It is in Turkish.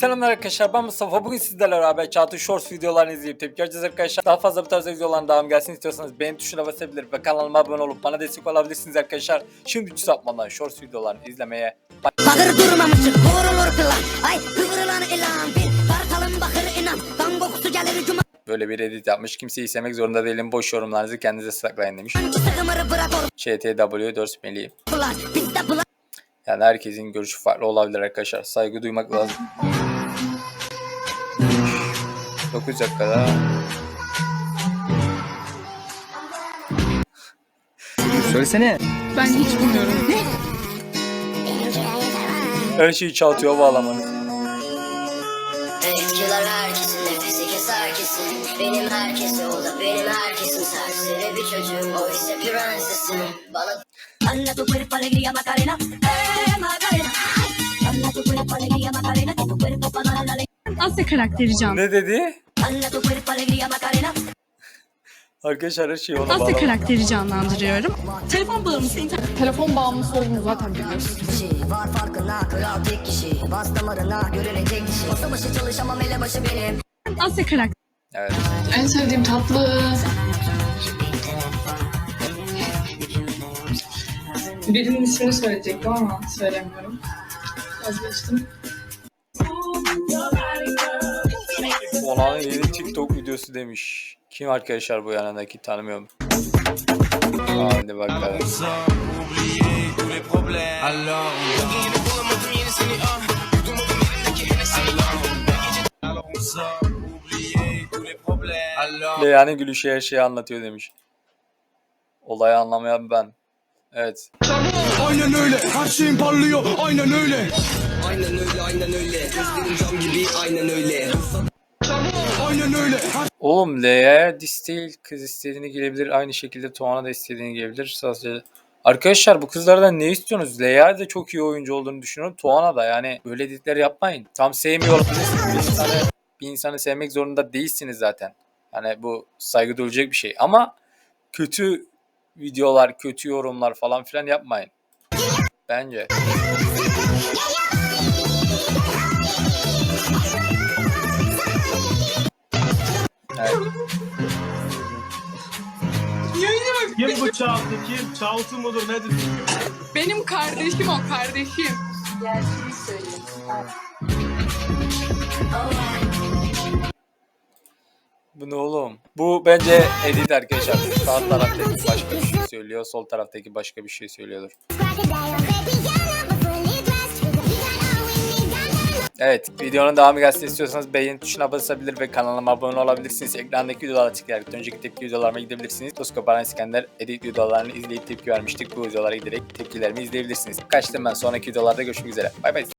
Selamlar arkadaşlar ben Mustafa. Bugün sizlerle beraber Çağatay Shorts videolarını izleyip tepki vereceğiz arkadaşlar. Daha fazla bu tarz videoların devam gelsin istiyorsanız beğen tuşuna basabilir ve kanalıma abone olup bana destek olabilirsiniz arkadaşlar. Şimdi hiç sapmadan Shorts videolarını izlemeye Bakır durmamışık vurulur kılan Ay kıvrılan ilan bir partalım bakır inan Kan kokusu gelir cuma böyle bir edit yapmış. Kimseyi sevmek zorunda değilim. Boş yorumlarınızı kendinize saklayın demiş. Sıkımırı bırak ÇTW 4 meli. orkular Bizde bulan Yani herkesin görüşü farklı olabilir arkadaşlar. Saygı duymak lazım. 9 dakikada. Söylesene. Ben hiç bilmiyorum. Her şeyi çaltıyor bağlamanız. Etkiler herkesin nefesi keser kesin Benim herkesi o da benim herkesim Serseri bir çocuğum o ise prensesim Bana Dale tu cuerpo alegría Macarena Eh Macarena Dale tu cuerpo alegría Macarena Que tu cuerpo pa' dar la Asya karakteri Can. Ne dedi? Arkadaşlar her şeyi ona Asya bağlamak. karakteri canlandırıyorum. Telefon bağımlısı. Telefon bağımlısı olduğunu zaten biliyorsun. kişi var farkına kral tek kişi Bas damarına görerek tek dişi Masa başı çalışamam elebaşı benim Asya karakteri Evet. En sevdiğim tatlı. Birinin ismini söyleyecektim ama söylemiyorum. Vazgeçtim. Onanın yeni TikTok videosu demiş. Kim arkadaşlar bu yanındaki tanımıyorum. Hadi bakalım. Leya'nın gülüşü her şeyi anlatıyor demiş. Olayı anlamayan ben. Evet. Aynen öyle. Her şeyin parlıyor. Aynen öyle. Aynen öyle aynen öyle Gözlerim cam gibi aynen öyle Aynen öyle. Oğlum Lea'ya dis değil. Kız istediğini girebilir. Aynı şekilde Tuana da istediğini girebilir. Sadece... Arkadaşlar bu kızlardan ne istiyorsunuz? Lea da çok iyi oyuncu olduğunu düşünüyorum. Tuana da yani böyle editler yapmayın. Tam sevmiyor olabilirsiniz. Bir insanı, bir insanı sevmek zorunda değilsiniz zaten. Yani bu saygı duyulacak bir şey. Ama kötü videolar, kötü yorumlar falan filan yapmayın. Bence. Evet. Kim bu Çağatay? Kim? Çağatay mudur nedir? Benim kardeşim o kardeşim. Bu ne oğlum? Bu bence edit arkadaşlar. Sağ taraftaki başka bir şey söylüyor. Sol taraftaki başka bir şey söylüyordur. Evet, videonun devamı gelsin istiyorsanız beğen tuşuna basabilir ve kanalıma abone olabilirsiniz. Ekrandaki videolara tıklayarak önceki tepki videolarıma gidebilirsiniz. Toskoparan İskender edit videolarını izleyip tepki vermiştik. Bu videolara giderek tepkilerimi izleyebilirsiniz. Kaçtım ben. Sonraki videolarda görüşmek üzere. Bay bay.